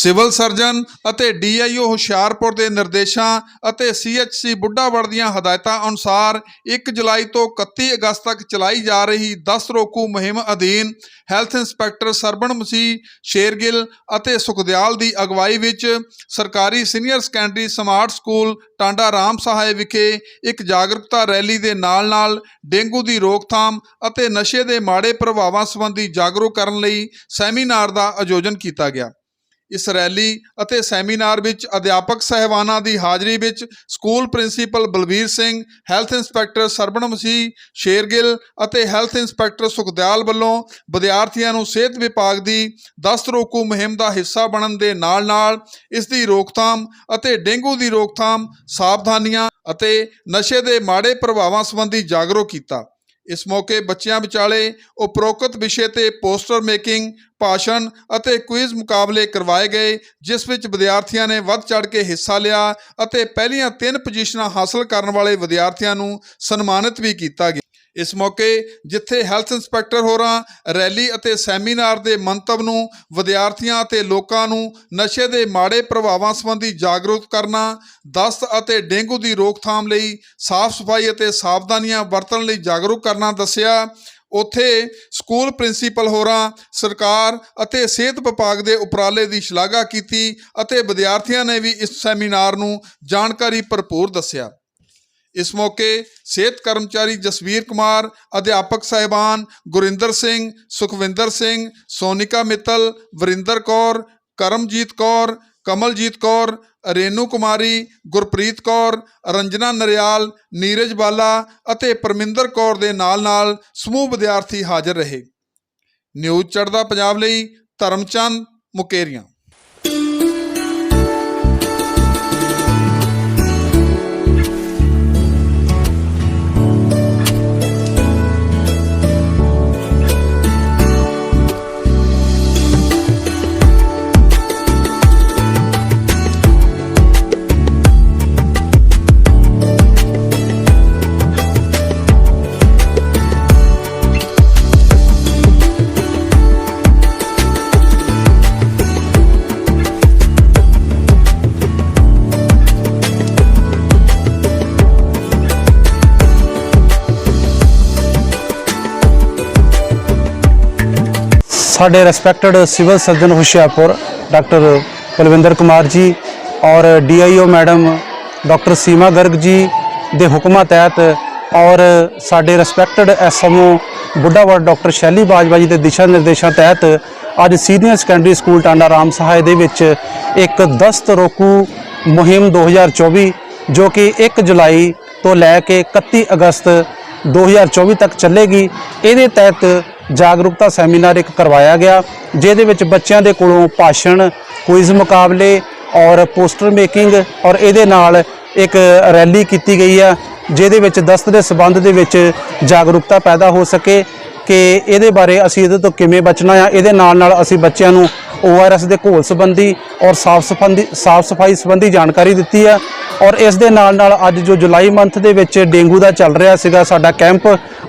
Civil surgeon ਅਤੇ ਡੀਆਈਓ ਹੁਸ਼ਿਆਰਪੁਰ ਦੇ ਨਿਰਦੇਸ਼ਾਂ ਅਤੇ ਸੀਐਚਸੀ ਬੁੱਢਾਵੜ ਦੀਆਂ ਹਦਾਇਤਾਂ ਅਨੁਸਾਰ 1 ਜੁਲਾਈ ਤੋਂ 31 ਅਗਸਤ ਤੱਕ ਚਲਾਈ ਜਾ ਰਹੀ 10 ਰੋਕੂ ਮੁਹਿੰਮ ਅਧੀਨ ਹੈਲਥ ਇੰਸਪੈਕਟਰ ਸਰਬਣ ਮਸੀਹ ਸ਼ੇਰਗਿੱਲ ਅਤੇ ਸੁਖਦਿਆਲ ਦੀ ਅਗਵਾਈ ਵਿੱਚ ਸਰਕਾਰੀ senior secondary smart school Tanda Ram Sahai ਵਿਖੇ ਇੱਕ ਜਾਗਰੂਕਤਾ ਰੈਲੀ ਦੇ ਨਾਲ-ਨਾਲ ਡੇਂਗੂ ਦੀ ਰੋਕਥਾਮ ਅਤੇ ਨਸ਼ੇ ਦੇ ਮਾੜੇ ਪ੍ਰਭਾਵਾਂ ਸੰਬੰਧੀ ਜਾਗਰੂਕ ਕਰਨ ਲਈ ਸੈਮੀਨਾਰ ਦਾ ਆਯੋਜਨ ਕੀਤਾ ਗਿਆ। ਇਸ ਰੈਲੀ ਅਤੇ ਸੈਮੀਨਾਰ ਵਿੱਚ ਅਧਿਆਪਕ ਸਹਿਬਾਨਾਂ ਦੀ ਹਾਜ਼ਰੀ ਵਿੱਚ school principal Balvir Singh, health inspector Sarban Masih Shergill ਅਤੇ ਹੈਲਥ ਇੰਸਪੈਕਟਰ ਸੁਖਦਿਆਲ ਵੱਲੋਂ ਵਿਦਿਆਰਥੀਆਂ ਨੂੰ ਸਿਹਤ ਵਿਭਾਗ ਦੀ ਦਸਤ ਰੋਕੂ ਮੁਹਿੰਮ ਦਾ ਹਿੱਸਾ ਬਣਨ ਦੇ ਨਾਲ-ਨਾਲ ਇਸ ਦੀ ਰੋਕਥਾਮ ਅਤੇ ਡੇਂਗੂ ਦੀ ਰੋਕਥਾਮ, ਸਾਵਧਾਨੀਆਂ ਅਤੇ ਨਸ਼ੇ ਦੇ ਮਾੜੇ ਪ੍ਰਭਾਵਾਂ ਸੰਬੰਧੀ ਜਾਗਰੂਕ ਕੀਤਾ। ਇਸ ਮੌਕੇ ਬੱਚਿਆਂ ਵਿਚਾਲੇ ਉਪਰੋਕਤ ਵਿਸ਼ੇ ਤੇ ਪੋਸਟਰ ਮੇਕਿੰਗ, ਭਾਸ਼ਣ ਅਤੇ ਕੁਇਜ਼ ਮੁਕਾਬਲੇ ਕਰਵਾਏ ਗਏ, ਜਿਸ ਵਿੱਚ ਵਿਦਿਆਰਥੀਆਂ ਨੇ ਵੱਧ ਚੜ ਕੇ ਹਿੱਸਾ ਲਿਆ ਅਤੇ ਪਹਿਲੀਆਂ ਤਿੰਨ ਪੋਜੀਸ਼ਨਾਂ ਹਾਸਲ ਕਰਨ ਵਾਲੇ ਵਿਦਿਆਰਥੀਆਂ ਨੂੰ ਸਨਮਾਨਿਤ ਵੀ ਕੀਤਾ ਗਿਆ। ਇਸ ਮੌਕੇ ਜਿੱਥੇ ਹੈਲਥ ਇੰਸਪੈਕਟਰ ਹੋਰਾਂ, ਰੈਲੀ ਅਤੇ ਸੈਮੀਨਾਰ ਦੇ ਮੰਤਵ ਨੂੰ, ਵਿਦਿਆਰਥੀਆਂ ਅਤੇ ਲੋਕਾਂ ਨੂੰ ਨਸ਼ੇ ਦੇ ਮਾੜੇ ਪ੍ਰਭਾਵਾਂ ਸੰਬੰਧੀ ਜਾਗਰੂਕ ਕਰਨਾ, ਦਸਤ ਅਤੇ ਡੇਂਗੂ ਦੀ ਰੋਕਥਾਮ ਲਈ ਸਾਫ਼ ਸਫ਼ਾਈ ਅਤੇ ਸਾਵਧਾਨੀਆਂ ਵਰਤਣ ਲਈ ਜਾਗਰੂਕ ਕਰਨਾ ਦੱਸਿਆ। ਉੱਥੇ ਸਕੂਲ ਪ੍ਰਿੰਸੀਪਲ ਹੋਰਾਂ, ਸਰਕਾਰ ਅਤੇ ਸਿਹਤ ਵਿਭਾਗ ਦੇ ਉਪਰਾਲੇ ਦੀ ਸ਼ਲਾਘਾ ਕੀਤੀ ਅਤੇ ਵਿਦਿਆਰਥੀਆਂ ਨੇ ਵੀ ਇਸ ਸੈਮੀਨਾਰ ਨੂੰ ਜਾਣਕਾਰੀ ਭਰਪੂਰ ਦੱਸਿਆ। ਇਸ ਮੌਕੇ ਸਿਹਤ ਕਰਮਚਾਰੀ ਜਸਵੀਰ ਕੁਮਾਰ, ਅਧਿਆਪਕ ਸਹਿਬਾਨ ਗੁਰਿੰਦਰ ਸਿੰਘ, ਸੁਖਵਿੰਦਰ ਸਿੰਘ, ਸੋਨਿਕਾ ਮਿੱਤਲ, ਵਰਿੰਦਰ ਕੌਰ, ਕਰਮਜੀਤ ਕੌਰ, ਕਮਲਜੀਤ ਕੌਰ, ਰੇਨੂ ਕੁਮਾਰੀ, ਗੁਰਪ੍ਰੀਤ ਕੌਰ, ਰੰਜਨਾ ਨਰਿਆਲ, ਨੀਰਜ ਬਾਲਾ ਅਤੇ ਪਰਮਿੰਦਰ ਕੌਰ ਦੇ ਨਾਲ-ਨਾਲ ਸਮੂਹ ਵਿਦਿਆਰਥੀ ਹਾਜ਼ਰ ਰਹੇ। ਨਿਊਜ਼ ਚੜ੍ਹਦਾ ਪੰਜਾਬ ਲਈ ਧਰਮਚੰਦ ਮੁਕੇਰੀਆਂ। ਸਾਡੇ respected civil surgeon Hoshiarpur doctor Kulwinder Kumar ji ਔਰ DIO madam doctor Seema Garg ji ਦੇ ਹੁਕਮਾਂ ਤਹਿਤ ਔਰ ਸਾਡੇ ਰਿਸਪੈਕਟਡ ਐਸਐਮਓ ਬੁੱਢਾਵਰ ਡਾਕਟਰ ਸ਼ੈਲੀ ਬਾਜਵਾ ਜੀ ਦੇ ਦਿਸ਼ਾ ਨਿਰਦੇਸ਼ਾਂ ਤਹਿਤ ਅੱਜ senior secondary school Tanda Ram Sahai ਦੇ ਵਿੱਚ ਇੱਕ ਦਸਤ ਰੋਕੂ ਮੁਹਿੰਮ 2024 ਜੋ ਕਿ 1 ਜੁਲਾਈ ਤੋਂ ਲੈ ਕੇ 31 ਅਗਸਤ 2024 ਤੱਕ ਚੱਲੇਗੀ। ਇਹਦੇ ਤਹਿਤ ਜਾਗਰੂਕਤਾ ਸੈਮੀਨਾਰ ਇੱਕ ਕਰਵਾਇਆ ਗਿਆ, ਜਿਹਦੇ ਵਿੱਚ ਬੱਚਿਆਂ ਦੇ ਕੋਲੋਂ ਭਾਸ਼ਣ ਕੁਇਜ਼ ਮੁਕਾਬਲੇ ਔਰ ਪੋਸਟਰ ਮੇਕਿੰਗ ਔਰ ਇਹਦੇ ਨਾਲ ਇੱਕ ਰੈਲੀ ਕੀਤੀ ਗਈ ਆ, ਜਿਹਦੇ ਵਿੱਚ ਦਸਤ ਦੇ ਸਬੰਧ ਦੇ ਵਿੱਚ ਜਾਗਰੂਕਤਾ ਪੈਦਾ ਹੋ ਸਕੇ ਕਿ ਇਹਦੇ ਬਾਰੇ ਅਸੀਂ ਇਹਦੇ ਤੋਂ ਕਿਵੇਂ ਬਚਣਾ ਆ, ਇਹਦੇ ਨਾਲ ਨਾਲ ਅਸੀਂ ਬੱਚਿਆਂ ਨੂੰ ORS ਦੇ ਘੋਲ ਸੰਬੰਧੀ ਔਰ ਸਾਫ਼ ਸਫ਼ਾਈ ਸਾਫ਼ ਸਫ਼ਾਈ ਸੰਬੰਧੀ ਜਾਣਕਾਰੀ ਦਿੱਤੀ ਆ ਔਰ ਇਸ ਦੇ ਨਾਲ ਨਾਲ ਅੱਜ ਜੋ ਜੁਲਾਈ ਮੰਥ ਦੇ ਵਿੱਚ ਡੇਂਗੂ ਦਾ ਚੱਲ ਰਿਹਾ ਸੀਗਾ ਸਾਡਾ ਕੈਂਪ,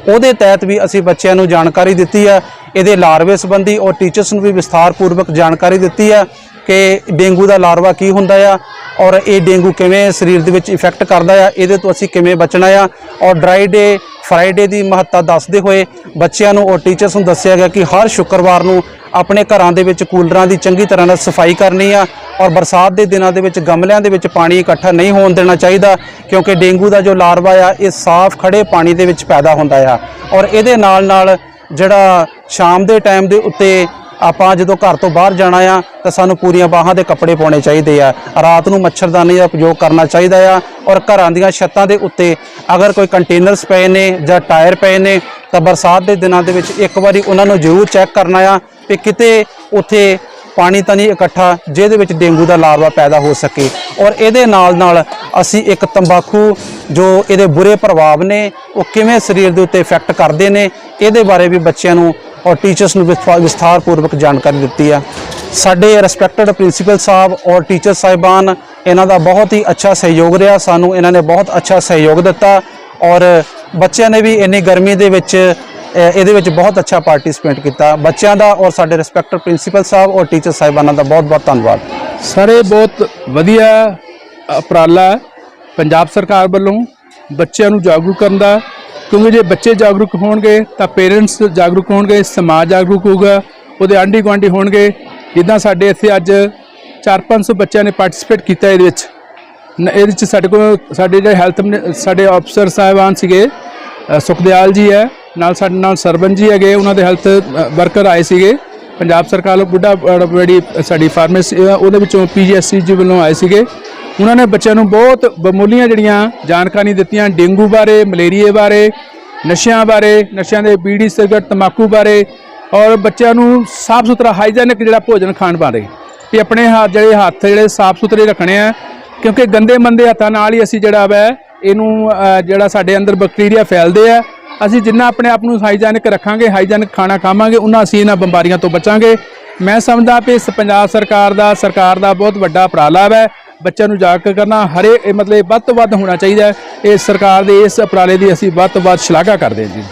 ਉਹਦੇ ਤਹਿਤ ਵੀ ਅਸੀਂ ਬੱਚਿਆਂ ਨੂੰ ਜਾਣਕਾਰੀ ਦਿੱਤੀ ਆ ਇਹਦੇ ਲਾਰਵੇ ਸੰਬੰਧੀ ਔਰ ਟੀਚਰਸ ਨੂੰ ਵੀ ਵਿਸਥਾਰ ਪੂਰਵਕ ਜਾਣਕਾਰੀ ਦਿੱਤੀ ਆ ਕਿ ਡੇਂਗੂ ਦਾ ਲਾਰਵਾ ਕੀ ਹੁੰਦਾ ਆ ਔਰ ਇਹ ਡੇਂਗੂ ਕਿਵੇਂ ਸਰੀਰ ਦੇ ਵਿੱਚ ਇਫੈਕਟ ਕਰਦਾ ਆ, ਇਹਦੇ ਤੋਂ ਅਸੀਂ ਕਿਵੇਂ ਬਚਣਾ ਆ। ਔਰ ਡਰਾਈ ਡੇ ਫਰਾਈਡੇ ਦੀ ਮਹੱਤਤਾ ਦੱਸਦੇ ਹੋਏ ਬੱਚਿਆਂ ਨੂੰ ਔਰ ਟੀਚਰਸ ਨੂੰ ਦੱਸਿਆ ਗਿਆ ਕਿ ਹਰ ਸ਼ੁੱਕਰਵਾਰ ਨੂੰ ਆਪਣੇ ਘਰਾਂ ਦੇ ਵਿੱਚ ਕੂਲਰਾਂ ਦੀ ਚੰਗੀ ਤਰ੍ਹਾਂ ਨਾਲ ਸਫ਼ਾਈ ਕਰਨੀ ਆ ਔਰ ਬਰਸਾਤ ਦੇ ਦਿਨਾਂ ਦੇ ਵਿੱਚ ਗਮਲਿਆਂ ਦੇ ਵਿੱਚ ਪਾਣੀ ਇਕੱਠਾ ਨਹੀਂ ਹੋਣ ਦੇਣਾ ਚਾਹੀਦਾ, ਕਿਉਂਕਿ ਡੇਂਗੂ ਦਾ ਜੋ ਲਾਰਵਾ ਆ, ਇਹ ਸਾਫ਼ ਖੜੇ ਪਾਣੀ ਦੇ ਵਿੱਚ ਪੈਦਾ ਹੁੰਦਾ ਆ। ਔਰ ਇਹਦੇ ਨਾਲ ਨਾਲ ਜਿਹੜਾ ਸ਼ਾਮ ਦੇ ਟਾਈਮ ਦੇ ਉੱਤੇ ਆਪਾਂ ਜਦੋਂ ਘਰ ਤੋਂ ਬਾਹਰ ਜਾਣਾ ਆ, ਤਾਂ ਸਾਨੂੰ ਪੂਰੀਆਂ ਬਾਹਾਂ ਦੇ ਕੱਪੜੇ ਪਾਉਣੇ ਚਾਹੀਦੇ ਆ। ਰਾਤ ਨੂੰ ਮੱਛਰਦਾਨੀ ਦਾ ਉਪਯੋਗ ਕਰਨਾ ਚਾਹੀਦਾ ਆ ਔਰ ਘਰਾਂ ਦੀਆਂ ਛੱਤਾਂ ਦੇ ਉੱਤੇ ਅਗਰ ਕੋਈ ਕੰਟੇਨਰਸ ਪਏ ਨੇ ਜਾਂ ਟਾਇਰ ਪਏ ਨੇ, ਤਾਂ ਬਰਸਾਤ ਦੇ ਦਿਨਾਂ ਦੇ ਵਿੱਚ ਇੱਕ ਵਾਰੀ ਉਹਨਾਂ ਨੂੰ ਜ਼ਰੂਰ ਚੈੱਕ ਕਰਨਾ ਆ ਕਿ ਕਿਤੇ ਉੱਥੇ ਪਾਣੀ ਤਾਂ ਨਹੀਂ ਇਕੱਠਾ, ਜਿਹਦੇ ਵਿੱਚ ਡੇਂਗੂ ਦਾ ਲਾਰਵਾ ਪੈਦਾ ਹੋ ਸਕੇ। ਔਰ ਇਹਦੇ ਨਾਲ ਨਾਲ ਅਸੀਂ ਇੱਕ ਤੰਬਾਕੂ ਜੋ ਇਹਦੇ ਬੁਰੇ ਪ੍ਰਭਾਵ ਨੇ, ਉਹ ਕਿਵੇਂ ਸਰੀਰ ਦੇ ਉੱਤੇ ਇਫੈਕਟ ਕਰਦੇ ਨੇ, ਇਹਦੇ ਬਾਰੇ ਵੀ ਬੱਚਿਆਂ ਨੂੰ ਔਰ ਟੀਚਰਸ ਨੂੰ ਵਿਸਥਾ- ਵਿਸਥਾਰਪੂਰਵਕ ਜਾਣਕਾਰੀ ਦਿੱਤੀ ਆ। ਸਾਡੇ ਰਿਸਪੈਕਟਡ ਪ੍ਰਿੰਸੀਪਲ ਸਾਹਿਬ ਔਰ ਟੀਚਰ ਸਾਹਿਬਾਨ, ਇਹਨਾਂ ਦਾ ਬਹੁਤ ਹੀ ਅੱਛਾ ਸਹਿਯੋਗ ਰਿਹਾ। ਸਾਨੂੰ ਇਹਨਾਂ ਨੇ ਬਹੁਤ ਅੱਛਾ ਸਹਿਯੋਗ ਦਿੱਤਾ ਔਰ ਬੱਚਿਆਂ ਨੇ ਵੀ ਇੰਨੀ ਗਰਮੀ ਦੇ ਵਿੱਚ ਇਹਦੇ ਵਿੱਚ ਬਹੁਤ ਅੱਛਾ ਪਾਰਟਿਸਿਪੇਟ ਕੀਤਾ। ਬੱਚਿਆਂ ਦਾ ਔਰ ਸਾਡੇ ਰਿਸਪੈਕਟਡ ਪ੍ਰਿੰਸੀਪਲ ਸਾਹਿਬ ਔਰ ਟੀਚਰ ਸਾਹਿਬਾਨਾਂ ਦਾ ਬਹੁਤ ਬਹੁਤ ਧੰਨਵਾਦ। ਸਾਰੇ ਬਹੁਤ ਵਧੀਆ ਉਪਰਾਲਾ ਹੈ। ਪੰਜਾਬ ਸਰਕਾਰ ਵੱਲੋਂ ਬੱਚਿਆਂ ਨੂੰ ਜਾਗਰੂਕ ਕਰਨ ਦਾ ਕਿਉਂਕਿ ਜੇ ਬੱਚੇ ਜਾਗਰੂਕ ਹੋਣਗੇ ਤਾਂ ਪੇਰੈਂਟਸ ਜਾਗਰੂਕ ਹੋਣਗੇ, ਸਮਾਜ ਜਾਗਰੂਕ ਹੋਊਗਾ, ਉਹਦੇ ਆਂਢੀ ਗੁਆਂਢੀ ਹੋਣਗੇ। ਜਿੱਦਾਂ ਸਾਡੇ ਇੱਥੇ ਅੱਜ 4-500 ਬੱਚਿਆਂ ਨੇ ਪਾਰਟਿਸਿਪੇਟ ਕੀਤਾ ਇਹਦੇ ਵਿੱਚ। ਇਹਦੇ ਵਿੱਚ ਸਾਡੇ ਕੋਲ, ਸਾਡੇ ਜਿਹੜੇ ਹੈਲਥ ਸਾਡੇ ਅਫਸਰ ਸਾਹਿਬਾਨ ਸੀਗੇ ਸੁਖਦਿਆਲ ਜੀ ਹੈ, ਨਾਲ ਸਾਡੇ ਨਾਲ ਸਰਵਨ ਜੀ ਹੈਗੇ, ਉਹਨਾਂ ਦੇ ਹੈਲਥ ਵਰਕਰ ਆਏ ਸੀਗੇ। ਪੰਜਾਬ ਸਰਕਾਰ ਵੱਲੋਂ ਬੁੱਢਾ ਜਿਹੜੀ ਸਾਡੀ ਫਾਰਮੇਸੀ ਉਹਦੇ ਵਿੱਚੋਂ ਪੀਜੀਐਸਸੀ ਜੀ ਵੱਲੋਂ ਆਏ ਸੀਗੇ। ਉਹਨਾਂ ਨੇ ਬੱਚਿਆਂ ਨੂੰ ਬਹੁਤ ਬਮੂਲੀਆਂ ਜਿਹੜੀਆਂ ਜਾਣਕਾਰੀ ਦਿੱਤੀਆਂ, ਡੇਂਗੂ ਬਾਰੇ, ਮਲੇਰੀਏ ਬਾਰੇ, ਨਸ਼ਿਆਂ ਬਾਰੇ, ਨਸ਼ਿਆਂ ਦੇ ਬੀੜੀ ਸਿਗਰਟ, ਤੰਬਾਕੂ ਬਾਰੇ, ਔਰ ਬੱਚਿਆਂ ਨੂੰ ਸਾਫ਼ ਸੁਥਰਾ ਹਾਈਜੈਨਿਕ ਜਿਹੜਾ ਭੋਜਨ ਖਾਣ ਬਾਰੇ। ਵੀ ਆਪਣੇ ਹੱਥ ਜਿਹੜੇ ਹੱਥ ਜਿਹੜੇ ਸਾਫ਼ ਸੁਥਰੇ ਰੱਖਣੇ ਆ, ਕਿਉਂਕਿ ਗੰਦੇ ਮੰਦੇ ਹੱਥਾਂ ਨਾਲ ਹੀ ਅਸੀਂ ਜਿਹੜਾ ਵੈ, ਇਹਨੂੰ ਜਿਹੜਾ ਸਾਡੇ ਅੰਦਰ ਬੈਕਟੀਰੀਆ ਫੈਲਦੇ ਆ। ਅਸੀਂ ਜਿੰਨਾ ਆਪਣੇ ਆਪ ਨੂੰ ਹਾਈਜੈਨਿਕ ਰੱਖਾਂਗੇ, ਹਾਈਜੈਨਿਕ ਖਾਣਾ ਖਾਵਾਂਗੇ, ਉਹਨਾਂ ਅਸੀਂ ਇਹਨਾਂ ਬਿਮਾਰੀਆਂ ਤੋਂ ਬਚਾਂਗੇ। ਮੈਂ ਸਮਝਦਾ ਵੀ ਇਸ ਪੰਜਾਬ ਸਰਕਾਰ ਦਾ ਸਰਕਾਰ ਦਾ ਬਹੁਤ ਵੱਡਾ ਉਪਰਾਲਾ ਹੈ ਬੱਚਿਆਂ ਨੂੰ ਜਾਗਰੂਕ ਕਰਨਾ ਹਰੇ ਮਤਲਬ ਵੱਧ ਤੋਂ ਵੱਧ ਹੋਣਾ ਚਾਹੀਦਾ ਹੈ। ਇਹ ਸਰਕਾਰ ਦੇ ਇਸ ਉਪਰਾਲੇ ਦੀ ਅਸੀਂ ਵੱਧ ਤੋਂ ਵੱਧ ਸ਼ਲਾਘਾ ਕਰਦੇ ਹਾਂ ਜੀ।